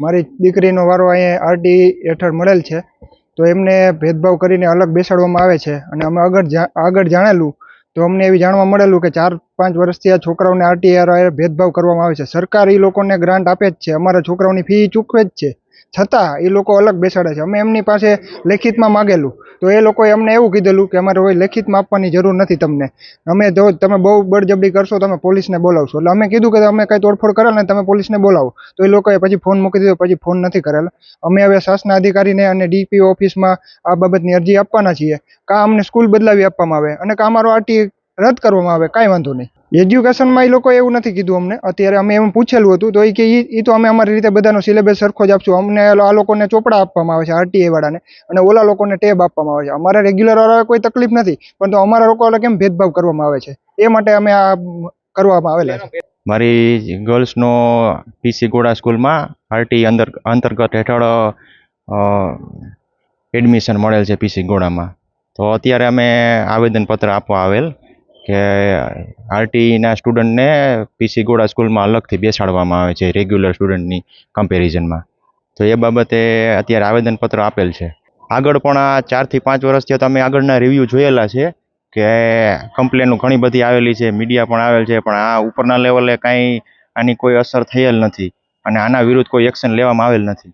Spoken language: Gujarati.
મારી દીકરીનો વારો અહીંયા આરટી હેઠળ મળેલ છે. તો એમને ભેદભાવ કરીને અલગ બેસાડવામાં આવે છે. અને અમે આગળ આગળ જાણેલું, તો અમને એવી જાણવા મળેલું કે ચાર, પાંચ વર્ષથી આ છોકરાઓને આરટીઆર ભેદભાવ કરવામાં આવે છે. સરકાર એ લોકોને ગ્રાન્ટ આપે જ છે. અમારા છોકરાઓની ફી ચૂકવે જ છે. છતાં એ લોકો અલગ બેસાડે છે. અમે એમની પાસે લેખિતમાં માગેલું. તો એ લોકોએ અમને એવું કીધેલું કે અમારે કોઈ લેખિતમાં આપવાની જરૂર નથી તમને. અમે જો તમે બહુ બળજબરી કરશો તમે પોલીસને બોલાવશો. એટલે અમે કીધું કે અમે કંઈ તોડફોડ કરેલ ને તમે પોલીસને બોલાવો. તો એ લોકોએ પછી ફોન મૂકી દીધો, પછી ફોન નથી કરેલો. અમે હવે શાસના અધિકારીને અને ડીપી ઓફિસમાં આ બાબતની અરજી આપવાના છીએ. કાં અમને સ્કૂલ બદલાવી આપવામાં આવે અને કાં અમારો આરટી રદ કરવામાં આવે, કાંઈ વાંધો નહીં. એજ્યુકેશનમાં એ લોકો એવું નથી કીધું અમને. અત્યારે અમે એમ પૂછેલું હતું, તો એ કે એ તો અમે અમારી રીતે બધાનો સિલેબસ સરખો જ આપશું. અમને આ લોકોને ચોપડા આપવામાં આવે છે આરટીએ વાળાને. અને ઓલા લોકોને ટેબ આપવામાં આવે છે. અમારે રેગ્યુલર વાળા કોઈ તકલીફ નથી, પણ તો અમારા લોકો કેમ ભેદભાવ કરવામાં આવે છે? એ માટે અમે આ કરવામાં આવેલા છે. મારી ગર્લ્સનો પીસી ગોડા સ્કૂલમાં આરટી અંદર અંતર્ગત હેઠળ એડમિશન મળેલ છે પીસી ગોડામાં. તો અત્યારે અમે આવેદનપત્ર આપવા આવેલ. કે આરટીના સ્ટુડન્ટને પીસી ગોડા સ્કૂલમાં અલગથી બેસાડવામાં આવે છે રેગ્યુલર સ્ટુડન્ટની કમ્પેરિઝનમાં તો એ બાબતે અત્યારે આવેદનપત્ર આપેલ છે. આગળ પણ આ ચારથી પાંચ વર્ષથી તો અમે આગળના રિવ્યૂ જોયેલા છે કે કમ્પ્લેનો ઘણી બધી આવેલી છે મીડિયા પણ આવેલ છે, પણ આ ઉપરના લેવલે કાંઈ આની કોઈ અસર થયેલ નથી અને આના વિરુદ્ધ કોઈ એક્શન લેવામાં આવેલ નથી.